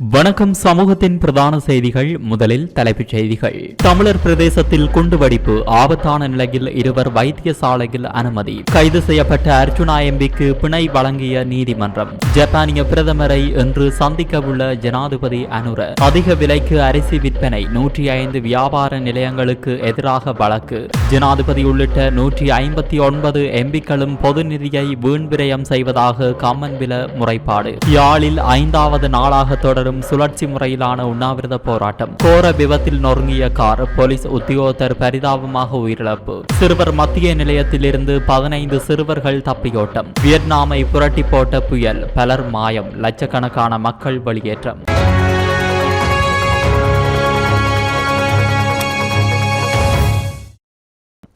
வணக்கம் சமூகத்தின் பிரதான செய்திகள் முதலில் தலைப்புச் செய்திகள். தமிழர் பிரதேசத்தில் குண்டுவெடிப்பு ஆபத்தான நிலையில் இருவர் வைத்தியசாலையில் அனுமதி. கைது செய்யப்பட்ட அர்ஜுனா எம்பிக்கு பிணை வழங்கிய நீதிமன்றம். ஜப்பானிய பிரதமரை இன்று சந்திக்கவுள்ள ஜனாதிபதி அனுர அதிக விலைக்கு அரிசி விற்பனை நூற்றி ஐந்து வியாபார நிலையங்களுக்கு எதிராக வழக்கு. ஜனாதிபதி உள்ளிட்ட நூற்றி ஐம்பத்தி ஒன்பது எம்பிக்களும் பொது நிதியை வீண் விரயம் செய்வதாக கம்மன்பில முறைப்பாடு. யாழில் ஐந்தாவது நாளாக தொடர் தொடரும் சுழற்சி முறையிலான உண்ணாவிரத போராட்டம். கோர விபத்தில் நொறுங்கிய கார் போலீஸ் உத்தியோகத்தர் பரிதாபமாக உயிரிழப்பு. சிறுவர் மத்திய நிலையத்திலிருந்து பதினைந்து சிறுவர்கள் தப்பியோட்டம். வியட்நாமை புரட்டி போட்ட புயல் பலர் மாயம் லட்சக்கணக்கான மக்கள் வெளியேற்றம்.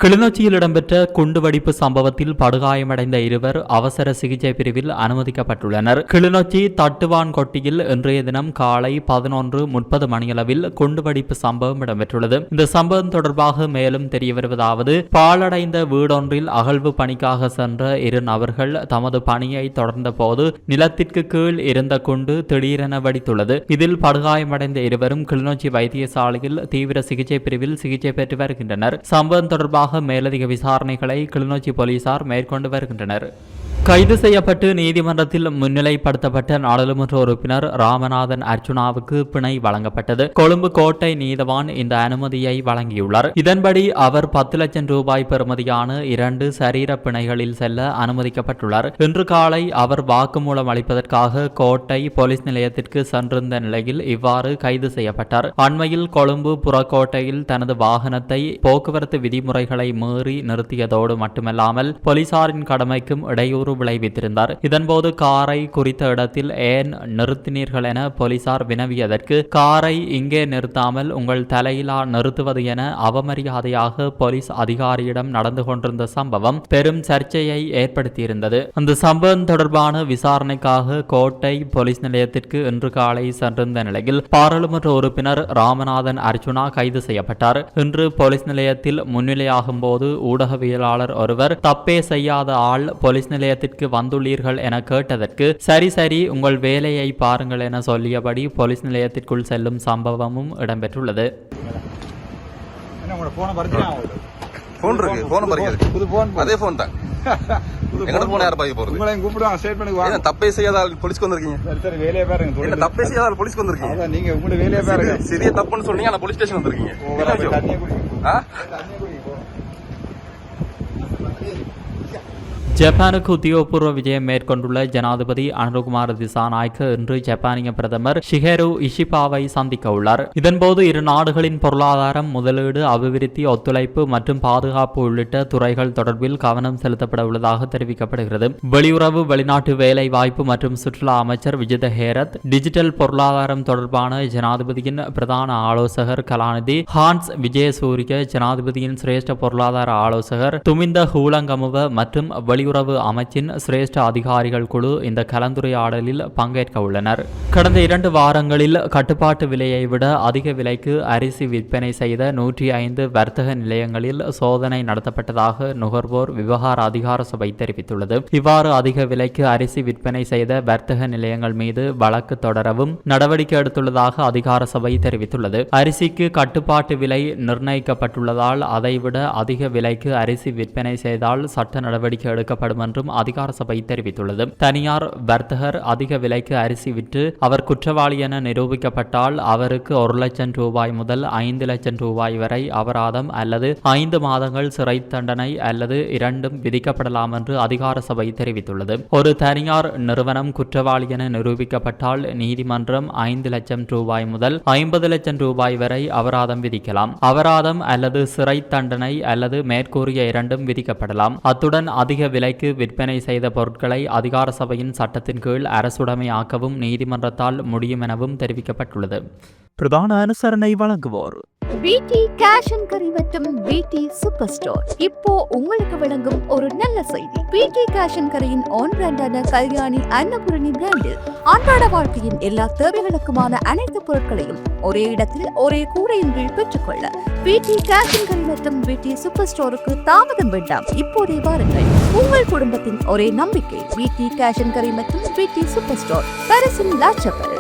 கிளிநொச்சியில் இடம்பெற்ற குண்டுவெடிப்பு சம்பவத்தில் படுகாயமடைந்த இருவர் அவசர சிகிச்சை பிரிவில் அனுமதிக்கப்பட்டுள்ளனர். கிளிநொச்சி தட்டுவான்கொட்டியில் இன்றைய தினம் காலை பதினொன்று முப்பது மணியளவில் குண்டுவெடிப்பு சம்பவம் இடம்பெற்றுள்ளது. இந்த சம்பவம் தொடர்பாக மேலும் தெரிய வருவதாவது பாழடைந்த வீடொன்றில் அகழ்வு பணிக்காக சென்ற இரு நபர்கள் தமது பணியை தொடர்ந்த போது நிலத்திற்கு கீழ் இருந்த குண்டு திடீரென வெடித்துள்ளது. இதில் படுகாயமடைந்த இருவரும் கிளிநொச்சி வைத்தியசாலையில் தீவிர சிகிச்சை பிரிவில் சிகிச்சை பெற்று வருகின்றனர். சம்பவம் தொடர்பாக மேலதிக விசாரணைகளை கிளிநொச்சி போலீசார் மேற்கொண்டு வருகின்றனர். கைது செய்யப்பட்டு நீதிமன்றத்தில் முன்னிலைப்படுத்தப்பட்ட நாடாளுமன்ற உறுப்பினர் ராமநாதன் அர்ஜுனாவுக்கு பிணை வழங்கப்பட்டது. கொழும்பு கோட்டை நீதவான் இந்த அனுமதியை வழங்கியுள்ளார். இதன்படி அவர் பத்து லட்சம் ரூபாய் பெறுமதியான இரண்டு சரீர பிணைகளில் செல்ல அனுமதிக்கப்பட்டுள்ளார். இன்று காலை அவர் வாக்குமூலம் அளிப்பதற்காக கோட்டை போலீஸ் நிலையத்திற்கு சென்றிருந்த நிலையில் இவ்வாறு கைது செய்யப்பட்டார். அண்மையில் கொழும்பு புறக்கோட்டையில் தனது வாகனத்தை போக்குவரத்து விதிமுறைகளை மீறி நிறுத்தியதோடு மட்டுமல்லாமல் போலீசாரின் கடமைக்கும் இடையூறு விளைவித்திருந்தார் இதன்போது காரை குறித்த இடத்தில் ஏன் நிறுத்தினீர்கள் என போலீசார் வினவியதற்கு காரை இங்கே நிறுத்தாமல் உங்கள் தலையிலா நிறுத்துவது என அவமரியாதையாக போலீஸ் அதிகாரியிடம் நடந்து கொண்டிருந்த சம்பவம் பெரும் சர்ச்சையை ஏற்படுத்தியிருந்தது. அந்த சம்பவம் தொடர்பான விசாரணைக்காக கோட்டை போலீஸ் நிலையத்திற்கு இன்று காலை சென்றிருந்த நிலையில் பாராளுமன்ற உறுப்பினர் ராமநாதன் அர்ஜுனா கைது செய்யப்பட்டார். இன்று போலீஸ் நிலையத்தில் முன்னிலையாகும் போது ஊடகவியலாளர் ஒருவர் தப்பே செய்யாத ஆள் போலீஸ் நிலையத்தில் நிலையத்திற்கு வந்துள்ளீர்கள் என கேட்டதற்கு சரி சரி உங்கள் வேலையை பாருங்கள் என சொல்லியபடி போலீஸ் நிலையத்திற்குள் செல்லும் சம்பவமும் இடம்பெற்றுள்ளது. போனை இருக்கு போன் பறிக்கிறது. புது போன் அதே போன் தான். புது எங்கட phone. போன யார் பறிக்க போறது? உங்களையும் கூப்பிடுவாங்க ஸ்டேட்மெண்ட்டுக்கு என்ன வாங்க. தப்பே செய்யாத ஆள் போலீஸ்க்கு வந்திருக்கீங்க? சரி சரி வேலையை பாருங்க என்ன தொழில். தப்பே செய்யாத ஆள் போலீஸ்க்கு வந்திருக்கீங்க? அதான் நீங்க உங்களோட வேலையை பாருங்க. சிறிய- தப்புன்னு சொன்னீங்க ஆனா போலீஸ் ஸ்டேஷன் வந்திருக்கீங்க? தண்ணியை குடிங்க. ஆ? தண்ணியை குடிங்க போ. ஜப்பானுக்கு உத்தியோகபூர்வ விஜயம் மேற்கொண்டுள்ள ஜனாதிபதி அனுகுமார் திசாநாயக்க இன்று ஜப்பானிய பிரதமர் ஷிகேரு இஷிபாவை சந்திக்க உள்ளார். இதன்போது இரு நாடுகளின் பொருளாதாரம் முதலீடு அபிவிருத்தி ஒத்துழைப்பு மற்றும் பாதுகாப்பு உள்ளிட்ட துறைகள் தொடர்பில் கவனம் செலுத்தப்பட உள்ளதாக தெரிவிக்கப்படுகிறது. வெளியுறவு வெளிநாட்டு வேலை வாய்ப்பு மற்றும் சுற்றுலா அமைச்சர் விஜித ஹேரத் டிஜிட்டல் பொருளாதாரம் தொடர்பான ஜனாதிபதியின் பிரதான ஆலோசகர் கலாநிதி ஹான்ஸ் விஜயசூரிய ஜனாதிபதியின் சிரேஷ்ட பொருளாதார ஆலோசகர் துமிந்த ஹூலங்கமுவ மற்றும் வெளியுறவு அமைச்சின் சிரேஷ்ட அதிகாரிகள் குழு இந்த கலந்துரையாடலில் பங்கேற்க உள்ளனர். கடந்த இரண்டு வாரங்களில் கட்டுப்பாட்டு விலையை விட அதிக விலைக்கு அரிசி விற்பனை செய்த நூற்றி ஐந்து வர்த்தக நிலையங்களில் சோதனை நடத்தப்பட்டதாக நுகர்வோர் விவகார அதிகார சபை தெரிவித்துள்ளது. இவ்வாறு அதிக விலைக்கு அரிசி விற்பனை செய்த வர்த்தக நிலையங்கள் மீது வழக்கு தொடரவும் நடவடிக்கை எடுத்துள்ளதாக அதிகார சபை தெரிவித்துள்ளது. அரிசிக்கு கட்டுப்பாட்டு விலை நிர்ணயிக்கப்பட்டுள்ளதால் அதைவிட அதிக விலைக்கு அரிசி விற்பனை செய்தால் சட்ட நடவடிக்கை எடுக்க எடுக்கப்படும் என்றும் அதிகார சபை தெரிவித்துள்ளது. தனியார் வர்த்தகர் அதிக விலைக்கு அரிசி விற்று அவர் குற்றவாளி என நிரூபிக்கப்பட்டால் அவருக்கு ஒரு லட்சம் ரூபாய் முதல் ஐந்து லட்சம் ரூபாய் வரை அபராதம் அல்லது ஐந்து மாதங்கள் சிறை தண்டனை அல்லது இரண்டும் விதிக்கப்படலாம் என்று அதிகார சபை தெரிவித்துள்ளது. ஒரு தனியார் நிறுவனம் குற்றவாளி என நிரூபிக்கப்பட்டால் நீதிமன்றம் ஐந்து லட்சம் ரூபாய் முதல் ஐம்பது லட்சம் ரூபாய் வரை அபராதம் விதிக்கலாம். அபராதம் அல்லது சிறை தண்டனை அல்லது மேற்கூறிய இரண்டும் விதிக்கப்படலாம். அத்துடன் அதிக விலைக்கு விற்பனை செய்த பொருட்களை அதிகார சபையின் சட்டத்தின் கீழ் அரசுடைமையாக்கவும் நீதிமன்றத்தால் முடியும் எனவும் தெரிவிக்கப்பட்டுள்ளது. பிரதான அனுசரணை வழங்குவோர். பிடி கேஷ் அண்ட் கரி மற்றும் பிடி சூப்பர் ஸ்டோர். இப்போ உங்களுக்கு வழங்கும் ஒரு நல்ல செய்தி. பிடி கேஷ் அண்ட் கரியின் ஆன் பிராண்டான கல்யாணி அன்னபூரணி பிராண்டில் அன்றாட வாழ்க்கையின் எல்லா தேவைகளுக்குமான அனைத்து பொருட்களையும் ஒரே இடத்தில் ஒரே கூரையின் கீழ் பெற்றுக்கொள்ள பிடி கேஷ் அண்ட் கரி மற்றும் பிடி சூப்பர் ஸ்டோருக்கு தாமதம் வேண்டாம். இப்போதே வாருங்கள். உங்கள் குடும்பத்தின் ஒரே நம்பிக்கை பிடி கேஷ் அண்ட் கரி மற்றும் பிடி சூப்பர் ஸ்டோர் பரிசின் லாச்சப்பல்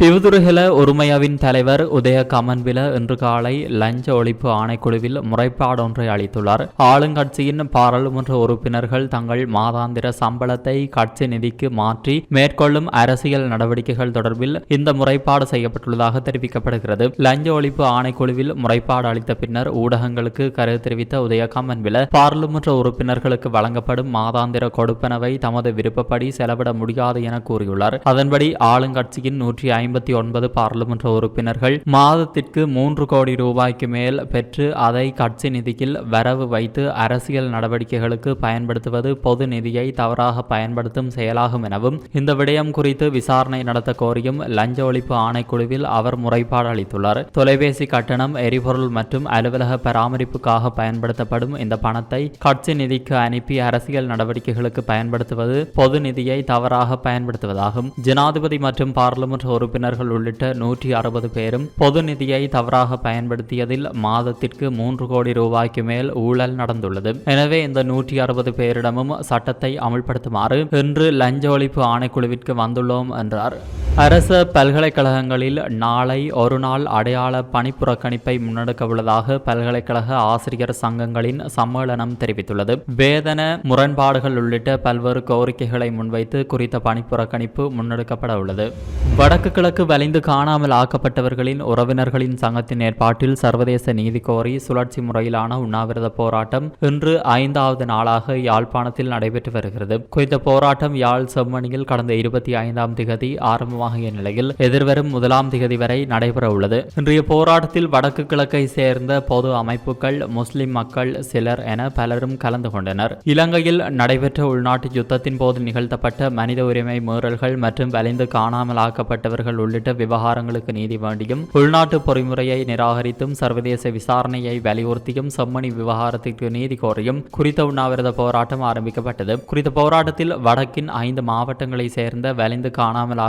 பிவுதுருகல ஒருமையாவின் தலைவர் உதய கமன்வில இன்று காலை லஞ்ச ஒழிப்பு ஆணைக்குழுவில் முறைப்பாடு ஒன்றை அளித்துள்ளார். ஆளுங்கட்சியின் பாராளுமன்ற உறுப்பினர்கள் தங்கள் மாதாந்திர சம்பளத்தை கட்சி நிதிக்கு மாற்றி மேற்கொள்ளும் அரசியல் நடவடிக்கைகள் தொடர்பில் இந்த முறைப்பாடு செய்யப்பட்டுள்ளதாக தெரிவிக்கப்படுகிறது. லஞ்ச ஒழிப்பு ஆணைக்குழுவில் முறைப்பாடு அளித்த பின்னர் ஊடகங்களுக்கு கருத்து தெரிவித்த உதய கமன்வில பாராளுமன்ற உறுப்பினர்களுக்கு வழங்கப்படும் மாதாந்திர கொடுப்பனவை தமது விருப்பப்படி செலவிட முடியாது என கூறியுள்ளார். அதன்படி ஆளுங்கட்சியின் நூற்றி ஐம்பத்தி ஒன்பது பாராளுமன்ற உறுப்பினர்கள் மாதத்திற்கு மூன்று கோடி ரூபாய்க்கு மேல் பெற்று அதை கட்சி நிதியில் வரவு வைத்து அரசியல் நடவடிக்கைகளுக்கு பயன்படுத்துவது பொது நிதியை தவறாக பயன்படுத்தும் செயலாகும் எனவும் இந்த விடயம் குறித்து விசாரணை நடத்த கோரியும் லஞ்ச ஒழிப்பு ஆணைக்குழுவில் அவர் முறைப்பாடு அளித்துள்ளார். தொலைபேசி கட்டணம் எரிபொருள் மற்றும் அலுவலக பராமரிப்புக்காக பயன்படுத்தப்படும் இந்த பணத்தை கட்சி நிதிக்கு அனுப்பி அரசியல் நடவடிக்கைகளுக்கு பயன்படுத்துவது பொது நிதியை தவறாக பயன்படுத்துவதாகும். ஜனாதிபதி மற்றும் பாராளுமன்ற உறுப்பினர்கள் உள்ளிட்ட நூற்றி அறுபது பேரும் பொது நிதியை தவறாக பயன்படுத்தியதில் மாதத்திற்கு மூன்று கோடி ரூபாய்க்கு மேல் ஊழல் நடந்துள்ளது. எனவே இந்த நூற்றி அறுபது பேரிடமும் சட்டத்தை அமல்படுத்துமாறு இன்று லஞ்ச ஒழிப்பு ஆணைக்குழுவிற்கு வந்துள்ளோம் என்றார். அரச பல்கலைக்கழகங்களில் நாளை ஒருநாள் அடையாள பணிப்புறக்கணிப்பை முன்னெடுக்க உள்ளதாக பல்கலைக்கழக ஆசிரியர் சங்கங்களின் சம்மேளனம் தெரிவித்துள்ளது. வேதன முரண்பாடுகள் உள்ளிட்ட பல்வேறு கோரிக்கைகளை முன்வைத்து குறித்த பணிப்புறக்கணிப்பு முன்னெடுக்கப்பட உள்ளது. வடக்கு கிழக்கு வலிந்து காணாமல் ஆக்கப்பட்டவர்களின் உறவினர்களின் சங்கத்தின் ஏற்பாட்டில் சர்வதேச நீதி கோரி சுழற்சி முறையிலான உண்ணாவிரத போராட்டம் இன்று ஐந்தாவது நாளாக யாழ்ப்பாணத்தில் நடைபெற்று வருகிறது. குறித்த போராட்டம் யாழ் செம்மணியில் கடந்த இருபத்தி ஐந்தாம் திகதி ஆகிய நிலையில் எதிர்வரும் முதலாம் திகதி வரை நடைபெற உள்ளது. இன்றைய போராட்டத்தில் வடக்கு கிழக்கை சேர்ந்த பொது அமைப்புகள் முஸ்லிம் மக்கள் சிலர் என பலரும் கலந்து கொண்டனர். இலங்கையில் நடைபெற்ற உள்நாட்டு யுத்தத்தின் போது நிகழ்த்தப்பட்ட மனித உரிமை மீறல்கள் மற்றும் வலிந்து காணாமல் ஆக்கப்பட்டவர்கள் உள்ளிட்ட விவகாரங்களுக்கு நீதி வேண்டியும் உள்நாட்டு பொறிமுறையை நிராகரித்தும் சர்வதேச விசாரணையை வலியுறுத்தியும் செம்மணி விவகாரத்திற்கு நீதி கோரியும் குறித்த உண்ணாவிரத போராட்டம் ஆரம்பிக்கப்பட்டது. குறித்த போராட்டத்தில் வடக்கின் ஐந்து மாவட்டங்களை சேர்ந்த வலிந்து காணாமல்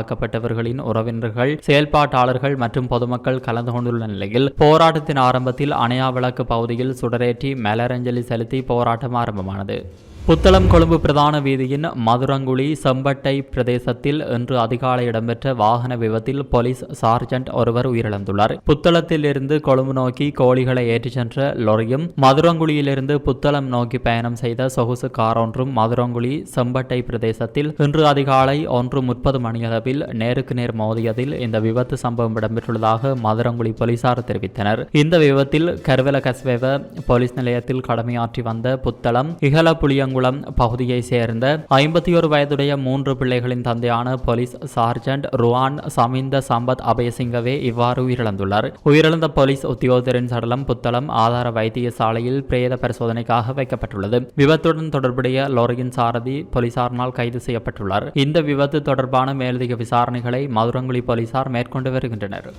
ஆக்கப்பட்டவர்களின் உறவினர்கள் செயல்பாட்டாளர்கள் மற்றும் பொதுமக்கள் கலந்து கொண்டுள்ள நிலையில் போராட்டத்தின் ஆரம்பத்தில் அணையா விளக்கு பகுதியில் சுடரேற்றி மலரஞ்சலி செலுத்தி போராட்டம் ஆரம்பமானது. புத்தளம் கொழும்பு பிரதான வீதியின் மதுரங்குழி செம்பட்டை பிரதேசத்தில் இன்று அதிகாலை இடம்பெற்ற வாகன விபத்தில் போலீஸ் சார்ஜென்ட் ஒருவர் உயிரிழந்துள்ளார். புத்தளத்தில் இருந்து கொழும்பு நோக்கி கோழிகளை ஏற்றிச் சென்ற லொரியும் மதுரங்குழியிலிருந்து புத்தளம் நோக்கி பயணம் செய்த சொகுசு கார் ஒன்றும் மதுரங்குழி செம்பட்டை பிரதேசத்தில் இன்று அதிகாலை ஒன்று முப்பது மணியளவில் நேருக்கு நேர் மோதியதில் இந்த விபத்து சம்பவம் இடம்பெற்றுள்ளதாக மதுரங்குழி போலீசார் தெரிவித்தனர். இந்த விபத்தில் கருவல கஸ்வேவ போலீஸ் நிலையத்தில் கடமையாற்றி வந்த புத்தளம் இகல புளியங்குளம் பகுதியை சேர்ந்த ஐம்பத்தி ஒரு வயதுடைய மூன்று பிள்ளைகளின் தந்தையான போலீஸ் சார்ஜன்ட் ருவான் சமிந்த சம்பத் அபயசிங்கவே இவ்வாறு உயிரிழந்துள்ளார். உயிரிழந்த போலீஸ் உத்தியோகத்தரின் சடலம் புத்தளம் ஆதார வைத்தியசாலையில் பிரேத பரிசோதனைக்காக வைக்கப்பட்டுள்ளது. விபத்துடன் தொடர்புடைய லோரியின் சாரதி போலீசாரினால் கைது செய்யப்பட்டுள்ளார். இந்த விபத்து தொடர்பான மேலதிக விசாரணைகளை மதுரங்குழி போலீசார் மேற்கொண்டு வருகின்றனர்.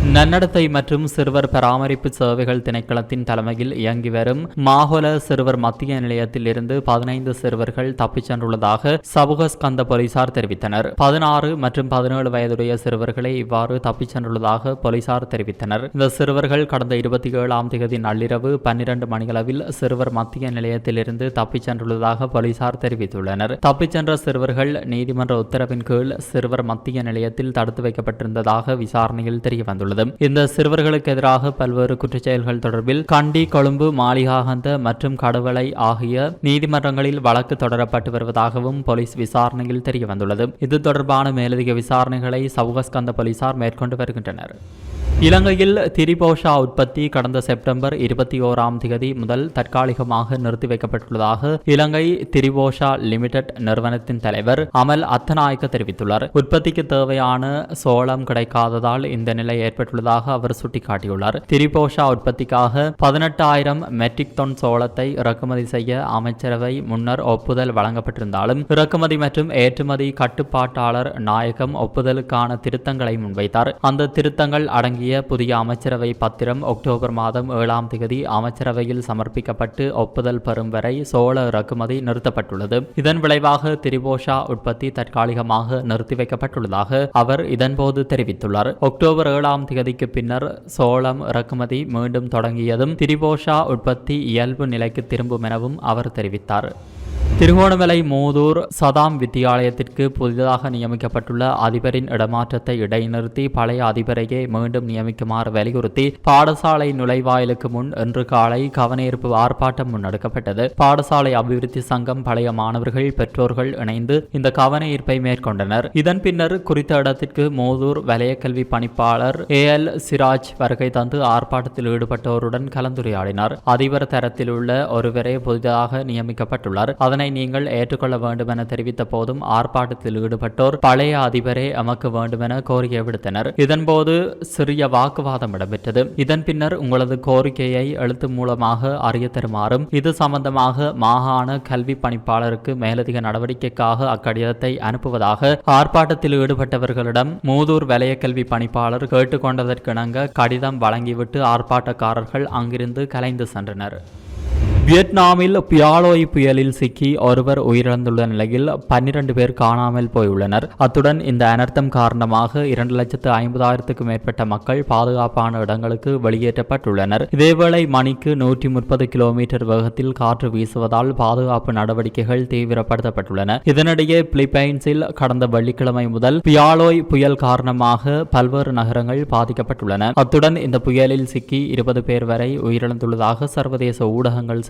நன்னடத்தை மற்றும் சிறுவர் பராமரிப்பு சேவைகள் திணைக்களத்தின் தலைமையில் இயங்கி வரும் மாஹோல சிறுவர் மத்திய நிலையத்தில் இருந்து பதினைந்து சிறுவர்கள் தப்பிச் சென்றுள்ளதாக சபுகஸ்கந்த போலீசார் தெரிவித்தனர். பதினாறு மற்றும் பதினேழு வயதுடைய சிறுவர்களை இவ்வாறு தப்பிச் சென்றுள்ளதாக போலீசார் தெரிவித்தனர். இந்த சிறுவர்கள் கடந்த இருபத்தி ஏழாம் தேதி நள்ளிரவு பன்னிரண்டு மணியளவில் சிறுவர் மத்திய நிலையத்திலிருந்து தப்பிச் சென்றுள்ளதாக போலீசார் தெரிவித்துள்ளனர். தப்பிச் சென்ற சிறுவர்கள் நீதிமன்ற உத்தரவின் கீழ் சிறுவர் மத்திய நிலையத்தில் தடுத்து வைக்கப்பட்டிருந்ததாக விசாரணையில் தெரியவந்துள்ளது. தெரிவித்துள்ளது இந்த சிறுவர்களுக்கு எதிராக பல்வேறு குற்றச்செயல்கள் தொடர்பில் கண்டி கொழும்பு மாளிகாகந்த மற்றும் கடவுளை ஆகிய நீதிமன்றங்களில் வழக்கு தொடரப்பட்டு வருவதாகவும் போலீஸ் விசாரணையில் தெரியவந்துள்ளது. இது தொடர்பான மேலதிக விசாரணைகளை சவுகஸ்கந்த போலீசார் மேற்கொண்டு வருகின்றனர். இலங்கையில் திரிபோஷா உற்பத்தி கடந்த செப்டம்பர் இருபத்தி ஓராம் தேதி முதல் தற்காலிகமாக நிறுத்தி வைக்கப்பட்டுள்ளதாக இலங்கை திரிபோஷா லிமிடெட் நிறுவனத்தின் தலைவர் அமல் அத்தநாயக்க தெரிவித்துள்ளார். உற்பத்திக்கு தேவையான சோளம் கிடைக்காததால் இந்த நிலை ஏற்பட்டுள்ளதாக அவர் சுட்டிக்காட்டியுள்ளார். திரிபோஷா உற்பத்திக்காக பதினெட்டாயிரம் மெட்ரிக் டன் சோளத்தை இறக்குமதி செய்ய அமைச்சரவை முன்னர் ஒப்புதல் வழங்கப்பட்டிருந்தாலும் இறக்குமதி மற்றும் ஏற்றுமதி கட்டுப்பாட்டாளர் நாயகம் ஒப்புதலுக்கான திருத்தங்களை முன்வைத்தார். அந்த திருத்தங்கள் அடங்கிய புதிய அமைச்சரவை பத்திரம் அக்டோபர் மாதம் ஏழாம் தேதி அமைச்சரவையில் சமர்ப்பிக்கப்பட்டு ஒப்புதல் பெறும் வரை சோள இறக்குமதி நிறுத்தப்பட்டுள்ளது. இதன் விளைவாக திரிபோஷா உற்பத்தி தற்காலிகமாக நிறுத்தி வைக்கப்பட்டுள்ளதாக அவர் இதன்போது தெரிவித்துள்ளார். அக்டோபர் ஏழாம் தேதிக்கு பின்னர் சோளம் இறக்குமதி மீண்டும் தொடங்கியதும் திரிபோஷா உற்பத்தி இயல்பு நிலைக்கு திரும்பும் எனவும் அவர் தெரிவித்தார். திருகோணமலை மூதூர் சதாம் வித்தியாலயத்திற்கு புதிதாக நியமிக்கப்பட்டுள்ள அதிபரின் இடமாற்றத்தை இடைநிறுத்தி பழைய அதிபரையே மீண்டும் நியமிக்குமாறு வலியுறுத்தி பாடசாலை நுழைவாயிலுக்கு முன் இன்று காலை கவனஈர்ப்பு ஆர்ப்பாட்டம் முன்னெடுக்கப்பட்டது. பாடசாலை அபிவிருத்தி சங்கம் பழைய மாணவர்கள் பெற்றோர்கள் இணைந்து இந்த கவன ஈர்ப்பை மேற்கொண்டனர். இதன் பின்னர் குறித்த இடத்திற்கு மூதூர் வலயக்கல்வி பணிப்பாளர் ஏ எல் சிராஜ் வருகை தந்து ஆர்ப்பாட்டத்தில் ஈடுபட்டோருடன் கலந்துரையாடினார். அதிபர் தரத்தில் உள்ள ஒருவரே புதிதாக நியமிக்கப்பட்டுள்ளார். அதனை நீங்கள் ஏற்றுக்கொள்ள வேண்டும் என தெரிவித்த போதும் ஆர்ப்பாட்டத்தில் ஈடுபட்டோர் பழைய அதிபரே எமக்கு வேண்டும் என கோரிக்கை விடுத்தனர். இதன்போது சிறிய வாக்குவாதம் இடம்பெற்றது. இதன் பின்னர் உங்களது கோரிக்கையை எழுத்து மூலமாக அறிய தருமாறும் இது சம்பந்தமாக மாகாண கல்வி பணிப்பாளருக்கு மேலதிக நடவடிக்கைக்காக அக்கடிதத்தை அனுப்புவதாக ஆர்ப்பாட்டத்தில் ஈடுபட்டவர்களிடம் மூதூர் வலய கல்வி பணிப்பாளர் கேட்டுக்கொண்டதற்கிணங்க கடிதம் வழங்கிவிட்டு ஆர்ப்பாட்டக்காரர்கள் அங்கிருந்து கலைந்து சென்றனர். வியட்நாமில் பியாலோய் புயலில் சிக்கி ஒருவர் உயிரிழந்துள்ள நிலையில் பன்னிரண்டு பேர் காணாமல் போயுள்ளனர். அத்துடன் இந்த அனர்த்தம் காரணமாக இரண்டு லட்சத்து ஐம்பதாயிரத்துக்கும் மேற்பட்ட மக்கள் பாதுகாப்பான இடங்களுக்கு வெளியேற்றப்பட்டுள்ளனர். இதேவேளை மணிக்கு நூற்றி முப்பது கிலோமீட்டர் வேகத்தில் காற்று வீசுவதால் பாதுகாப்பு நடவடிக்கைகள் தீவிரப்படுத்தப்பட்டுள்ளன. இதனிடையே பிலிப்பைன்ஸில் கடந்த வெள்ளிக்கிழமை முதல் பியாலோய் புயல் காரணமாக பல்வேறு நகரங்கள் பாதிக்கப்பட்டுள்ளன. அத்துடன் இந்த புயலில் சிக்கி இருபது பேர் வரை உயிரிழந்துள்ளதாக சர்வதேச ஊடகங்கள்